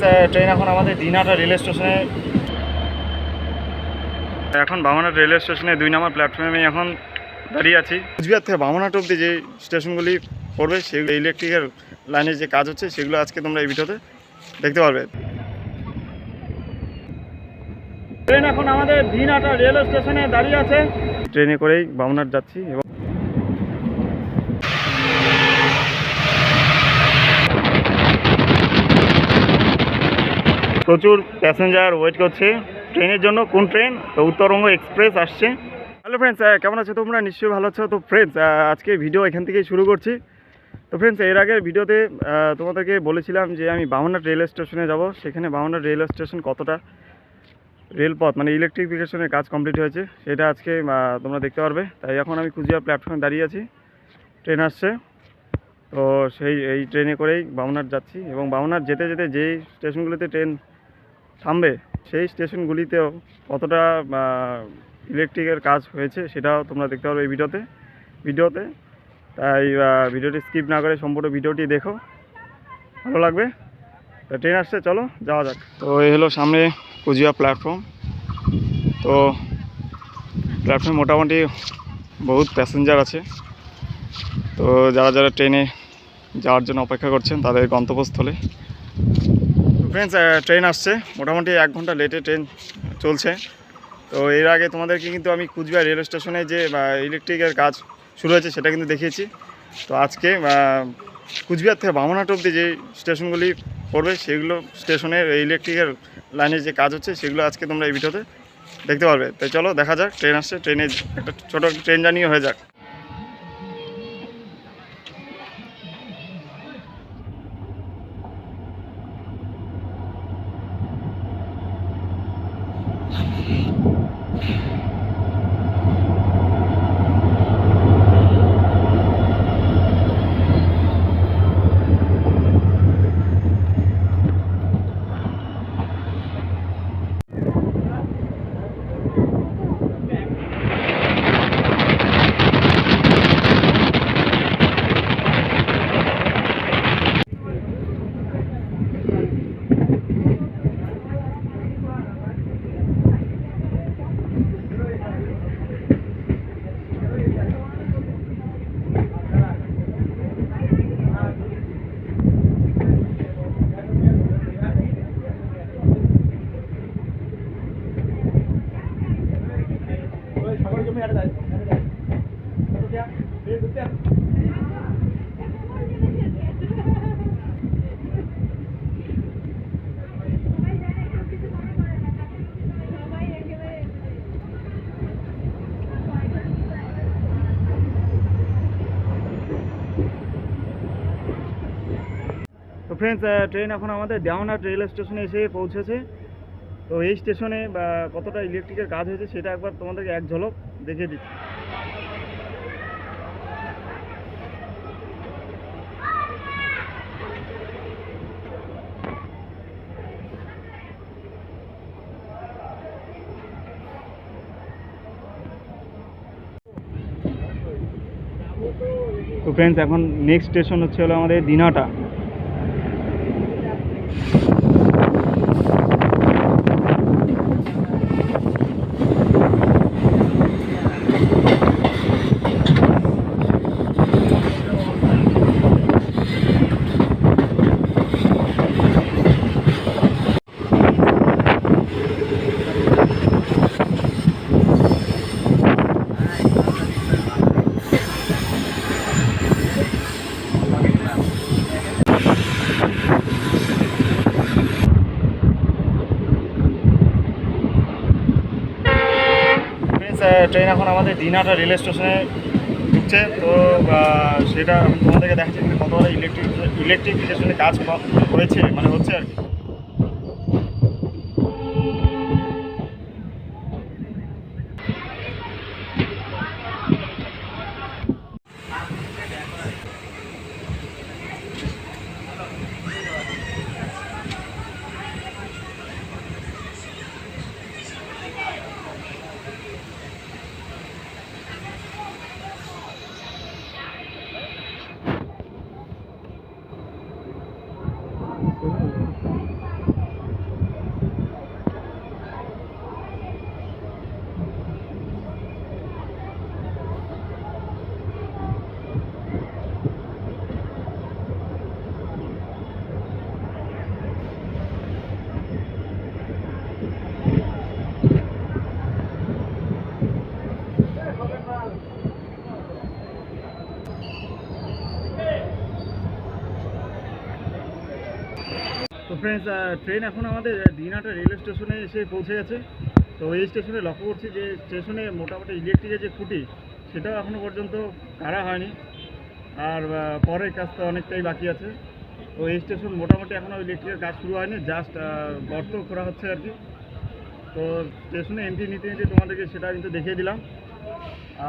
Friends train এখন আমাদের Dinhata rail স্টেশনে। এখন বামনাট রেলওয়ে স্টেশনে দুই নম্বর প্ল্যাটফর্মে এখন দাঁড়িয়ে আছি। কুচবিহার থেকে বামনাট অব্দি যে স্টেশনগুলি পড়বে সেগুলো ইলেকট্রিকের লাইনের যে কাজ হচ্ছে সেগুলো আজকে তোমরা এই ভিডিওতে দেখতে পারবে। ট্রেন এখন আমাদের দিনহাটা রেলওয়ে স্টেশনে দাঁড়িয়ে আছে। ট্রেনে করেই বামনাট যাচ্ছি এবং প্রচুর প্যাসেঞ্জার ওয়েট করছে। ট্রেনের জন্য কোন ট্রেন? তো উত্তরবঙ্গ এক্সপ্রেস আসছে। হ্যালো ফ্রেন্ডস কেমন আছো তোমরা? নিশ্চয়ই ভালো আছো। তো ফ্রেন্ডস আজকে ভিডিও এখান থেকেই শুরু করছি। তো ফ্রেন্ডস এর আগের ভিডিওতে তোমাদেরকে বলেছিলাম যে আমি বামনাট রেল স্টেশনে যাব। সেখানে বামনাট রেল স্টেশন কতটা? রেলপথ মানে ইলেকট্রিফিকেশনের কাজ কমপ্লিট হয়েছে। সেটা আজকে তোমরা দেখতে পারবে। তাই এখন আমি কুচবিহার প্ল্যাটফর্মে দাঁড়িয়ে আছি। ট্রেন আসছে। তো সেই, এই ট্রেনে করেই বামনাট যাচ্ছি। এবং বামনাট যেতে যেতে যেই স্টেশনগুলিতে ট্রেন থামবে? সেই স্টেশনগুলিতেও কতটা ইলেকট্রিকের কাজ হয়েছে সেটাও তোমরা দেখতে পারবে এই ভিডিওতে ভিডিওতে। তাই ভিডিওটি স্কিপ না করে সম্পূর্ণ ভিডিওটি দেখো। ভালো লাগবে? তো ট্রেন আসছে, চলো, যাওয়া যাক। তো এই হলো সামনে কুজিয়া প্ল্যাটফর্ম তো প্ল্যাটফর্মে মোটামুটি বহুত প্যাসেঞ্জার আছে। তো যারা যারা ট্রেনে যাওয়ার জন্য অপেক্ষা করছেন তাদের গন্তব্যস্থলে। ফ্রেন্ডস ট্রেন আসছে। মোটামুটি এক ঘণ্টা লেটে ট্রেন চলছে। তো এর আগে তোমাদেরকে কিন্তু আমি কুচবিহার রেল স্টেশনে যে ইলেকট্রিকের কাজ শুরু হয়েছে সেটা কিন্তু দেখিয়েছি। তো আজকে কুচবিহার থেকে বামনাট অব্দি যে স্টেশনগুলি পড়বে, সেগুলো স্টেশনের ইলেকট্রিকের লাইনের যে কাজ হচ্ছে, সেগুলো আজকে তোমরা এই ভিডিওতে দেখতে পারবে। তাই চলো, দেখা যাক ট্রেন আসছে। ট্রেনে একটা ছোটো ট্রেন জার্নিও হয়ে যাক। ফ্রেন্ডস ট্রেন এখন আমাদের দেওয়ানহাট রেল স্টেশনে এসে পৌঁছেছে। তো এই স্টেশনে কতটা ইলেকট্রিকের কাজ হয়েছে সেটা একবার তোমাদেরকে এক ঝলক দেখিয়ে দিচ্ছি। তো ফ্রেন্ডস এখন নেক্সট স্টেশন হচ্ছে হলো আমাদের দিনহাটা ফ্রেন্ডস ট্রেন এখন আমাদের দিনহাটা রেল স্টেশনে ঢুকছে। তো সেটা আমি তোমাদেরকে দেখাচ্ছি। কতটা ইলেকট্রিক ইলেকট্রিফিকেশনে কাজ করেছে মানে হচ্ছে আর কি। ফ্রেন্ডস ট্রেন এখন আমাদের দিনহাটা রেল স্টেশনে এসে পৌঁছে গেছে। তো এই স্টেশনে লক্ষ্য করছি যে স্টেশনে মোটামুটি ইলেকট্রিকের যে খুঁটি, সেটাও এখনও পর্যন্ত কারা হয়নি। আর পরের কাজ তো অনেকটাই বাকি আছে। তো এই স্টেশন মোটামুটি এখনও ইলেকট্রিকের কাজ শুরু হয়নি জাস্ট গর্ত করা হচ্ছে আর কি। তো স্টেশনে এন্ট্রি নিতে নিতে তোমাদেরকে সেটা কিন্তু দেখিয়ে দিলাম।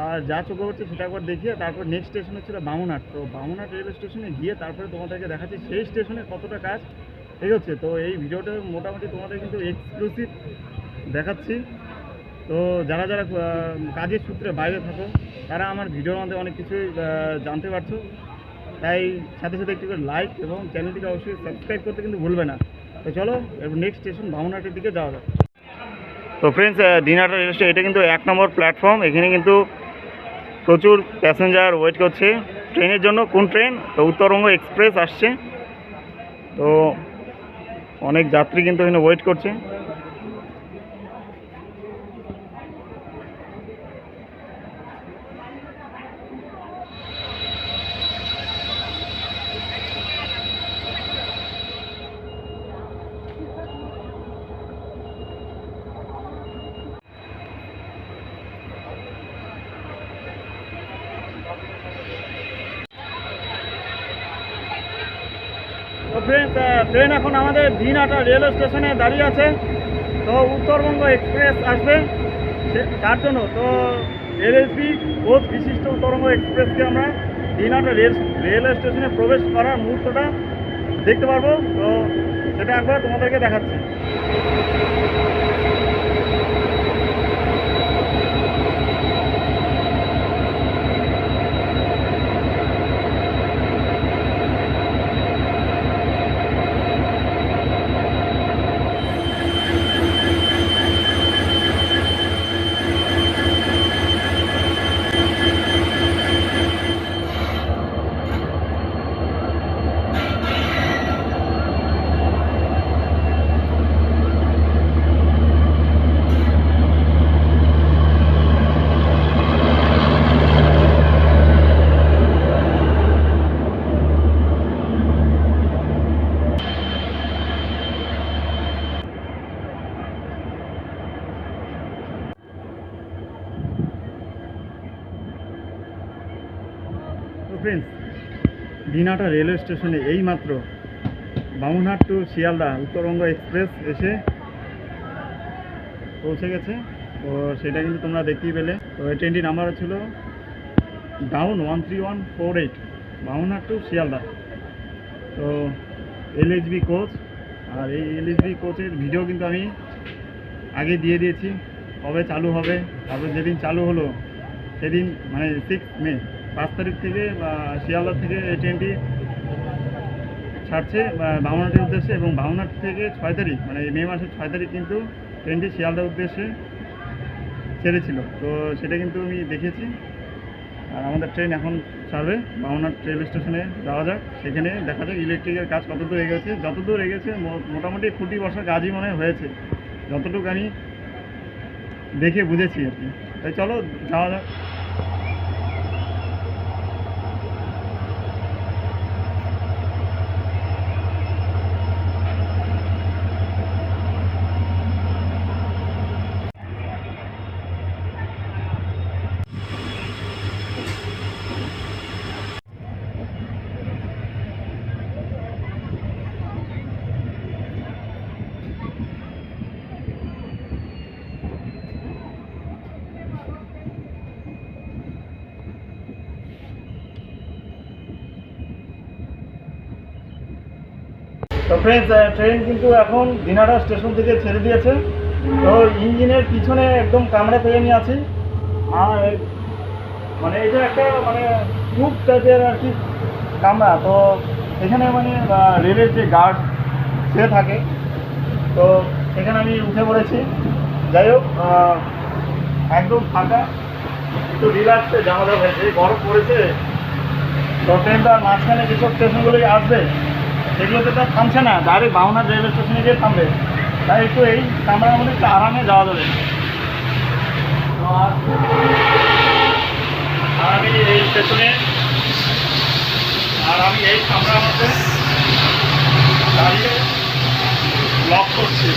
আর যা চোখে হচ্ছে সেটা একবার দেখিয়ে তারপর নেক্সট স্টেশন হচ্ছিল বামুনহাট। তো বামুনহাট রেলওয়ে স্টেশনে গিয়ে তারপরে তোমাদেরকে দেখাচ্ছি সেই স্টেশনে কতটা কাজ। এগোচ্ছে তো এই ভিডিওটা মোটামুটি তোমাদের কিন্তু এক্সক্লুসিভ দেখাচ্ছি। তো যারা যারা কাজের সূত্রে বাইরে থাকো, তারা আমার ভিডিওর মধ্যে অনেক কিছুই জানতে পারছ। তাই সাথে সাথে একটু করে লাইক এবং চ্যানেলটিকে অবশ্যই সাবস্ক্রাইব করতে কিন্তু ভুলবে না। তো চলো, এবার নেক্সট স্টেশন বামুনহাটের দিকে যাওয়া যাক। তো ফ্রেন্ডস দিনাটা রেল স্টেশন এটা কিন্তু এক নম্বর প্ল্যাটফর্ম এখানে কিন্তু প্রচুর প্যাসেঞ্জার ওয়েট করছে। ট্রেনের জন্য কোন ট্রেন? তো উত্তরবঙ্গ এক্সপ্রেস আসছে। তো অনেক যাত্রী কিন্তু এখানে ওয়েট করছে। ফ্রেন্ডস ট্রেন এখন আমাদের দিনহাটা রেল স্টেশনে দাঁড়িয়ে আছে। তো উত্তরবঙ্গ এক্সপ্রেস আসবে। তার জন্য তো এলএসবি বোধ বিশিষ্ট উত্তরবঙ্গ এক্সপ্রেসকে আমরা দিনহাটা রেল রেল স্টেশনে প্রবেশ করার মুহূর্তটা দেখতে পারব। তো সেটা একবার তোমাদেরকে দেখাচ্ছি তো ফ্রেন্ডস দিনহাটা রেলওয়ে স্টেশনে এইমাত্র বামুনহাট টু শিয়ালদা, উত্তরবঙ্গ এক্সপ্রেস এসে পৌঁছে গেছে। তো সেটা কিন্তু তোমরা দেখতেই পেলে। তো এই ট্রেনটির নাম্বার ছিল down one three one four eight, Bamunhat to Sealdah. তো এলএইচবি কোচ, আর এই এলএইচবি কোচের ভিডিও কিন্তু আমি আগে দিয়ে দিয়েছি। কবে চালু হবে, তারপর যেদিন চালু হলো, সেদিন মানে সিক্স মে। পাঁচ তারিখ থেকে শিয়ালদা থেকে এই ট্রেনটি ছাড়ছে, বা বামনাটের উদ্দেশ্যে, এবং বামনাট থেকে ছয় তারিখ মানে মে মাসের ছয় তারিখ কিন্তু ট্রেনটি শিয়ালদার উদ্দেশ্যে ছেড়েছিল। তো সেটা কিন্তু আমি দেখেছি আর আমাদের ট্রেন এখন ছাড়বে বামনাট রেল স্টেশনে যাওয়া যাক। সেখানে দেখা যাক ইলেকট্রিকের কাজ কতদূর এগেছে যতদূর এগেছে মোটামুটি খুঁটি বসার কাজই মনে হয় হয়েছে। যতটুকু আমি দেখে বুঝেছি আর কি। তাই চলো, যাওয়া যাক। তো ফ্রেন্ডস ট্রেন কিন্তু এখন দিনারা স্টেশন থেকে ছেড়ে দিয়েছে। তো ইঞ্জিনের পিছনে একদম কামড়ে পেয়ে নিয়ে আছি। আর মানে এটা একটা মানে খুব টাইপের আর কি কামরা তো এখানে মানে রেলের যে গার্ড সে থাকে। তো এখানে আমি উঠে পড়েছি। যাই হোক একদম ফাঁকা। একটু রিল্যাক্সে যাওয়া যাওয়া হয়েছে গরম পড়েছে। তো ট্রেনটার মাঝখানে যেসব স্টেশনগুলোই আসবে সেগুলোতে তো থামছে না ডাইরেক্ট বাউনা রেল স্টেশনে গিয়ে থামবে। তাই একটু এই কামরার মধ্যে একটু আরামে যাওয়া যাবে। আর আমি এই স্টেশনে আর আমি এই কামরার মধ্যে দাঁড়িয়ে লক করছি।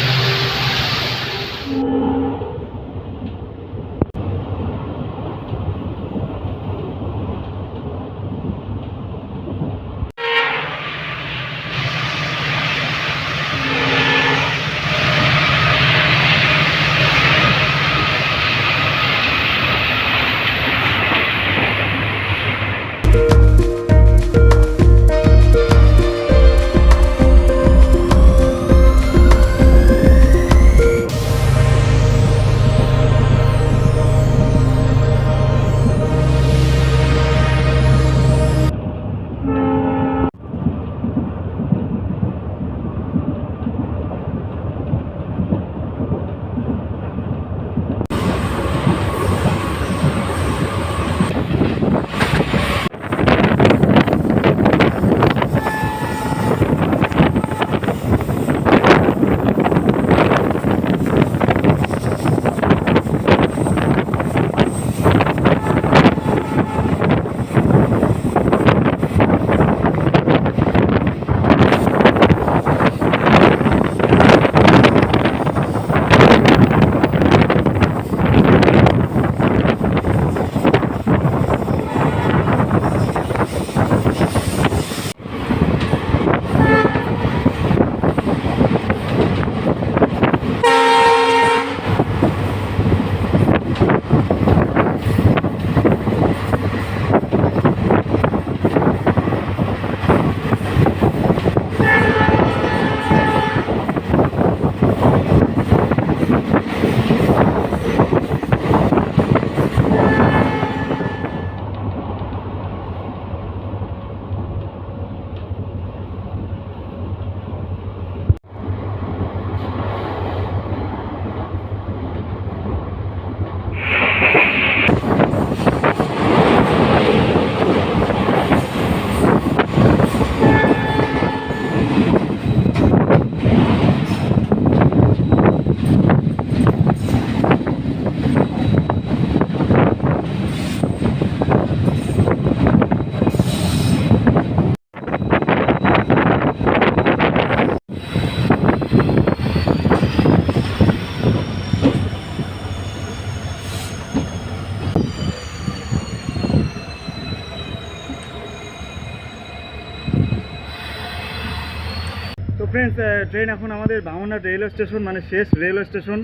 ট্রেন এখন আমাদের বামনহাট রেলওয়ে স্টেশন মানে শেষ রেলওয়ে স্টেশন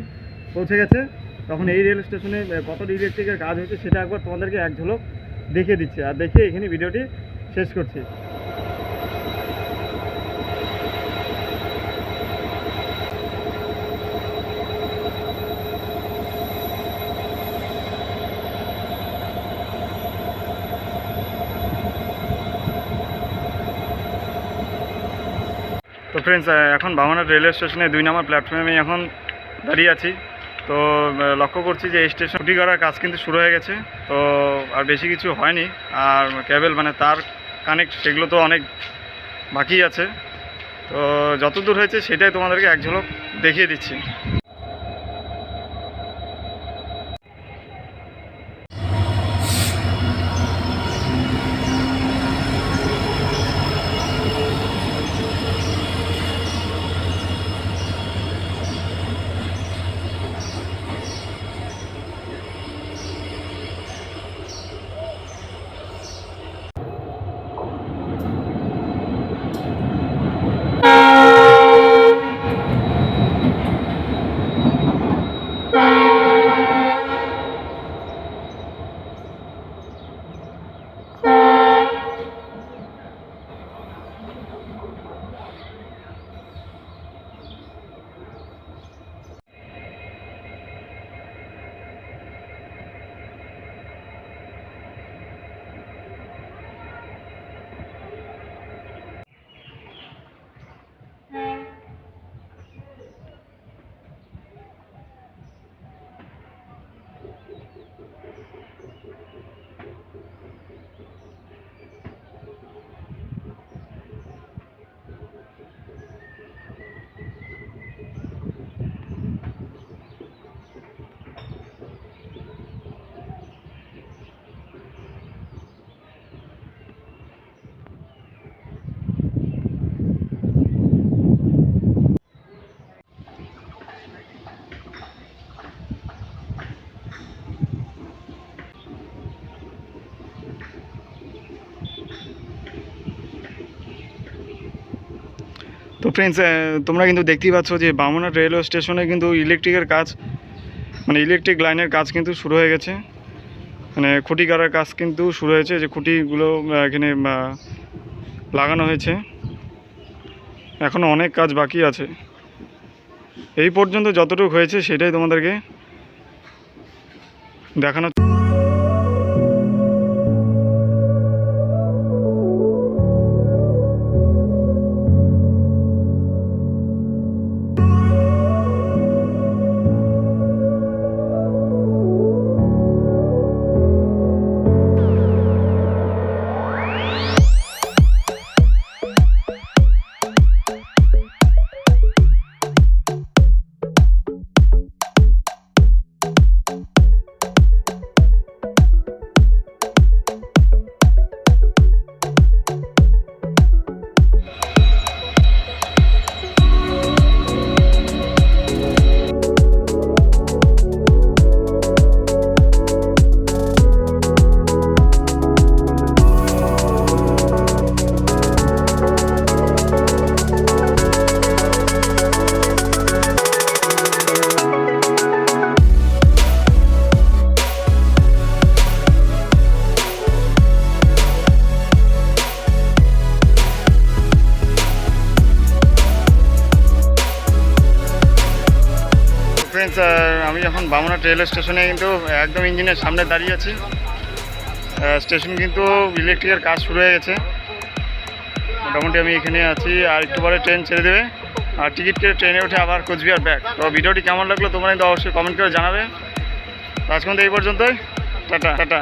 পৌঁছে গেছে। তখন এই রেল স্টেশনে কত ইলেকট্রিকের কাজ হয়েছে সেটা একবার তোমাদেরকে এক ঝলক দেখিয়ে দিচ্ছে। আর দেখে এখানে ভিডিওটি শেষ করছি। তো ফ্রেন্ডস এখন বামনাট রেলওয়ে স্টেশনে দুই নম্বর প্ল্যাটফর্মে আমি এখন দাঁড়িয়ে আছি। তো লক্ষ্য করছি যে স্টেশন ছুটি করার কাজ কিন্তু শুরু হয়ে গেছে। তো, আর বেশি কিছু হয়নি। আর কেবল মানে তার কানেক্ট সেগুলো তো অনেক বাকি আছে। তো যত দূর হয়েছে সেটাই তোমাদেরকে এক ঝলক দেখিয়ে দিচ্ছি। ফ্রেন্ডস তোমরা কিন্তু দেখতেই পাচ্ছ যে বামুনাট রেলওয়ে স্টেশনে কিন্তু ইলেকট্রিকের কাজ মানে ইলেকট্রিক লাইনের কাজ কিন্তু শুরু হয়ে গেছে। মানে খুঁটি গাড়ার কাজ কিন্তু শুরু হয়েছে, যে খুঁটিগুলো এখানে লাগানো হয়েছে। এখনও অনেক কাজ বাকি আছে। এই পর্যন্ত যতটুকু হয়েছে সেটাই তোমাদেরকে দেখানো ফ্রেন্ডস আমি এখন বামনা রেলওয়ে স্টেশনে কিন্তু একদম ইঞ্জিনের সামনে দাঁড়িয়ে আছি। স্টেশন কিন্তু ইলেকট্রিকের কাজ শুরু হয়ে গেছে। মোটামুটি আমি এখানে আছি, আর একটু পরে ট্রেন ছেড়ে দেবে। আর টিকিট কেটে ট্রেনে উঠে আবার কোচবিহার ব্যাক তো ভিডিওটি কেমন লাগল তোমরা কিন্তু অবশ্যই কমেন্ট করে জানাবে। তো আজকে এই পর্যন্তই। টাটা। টাটা।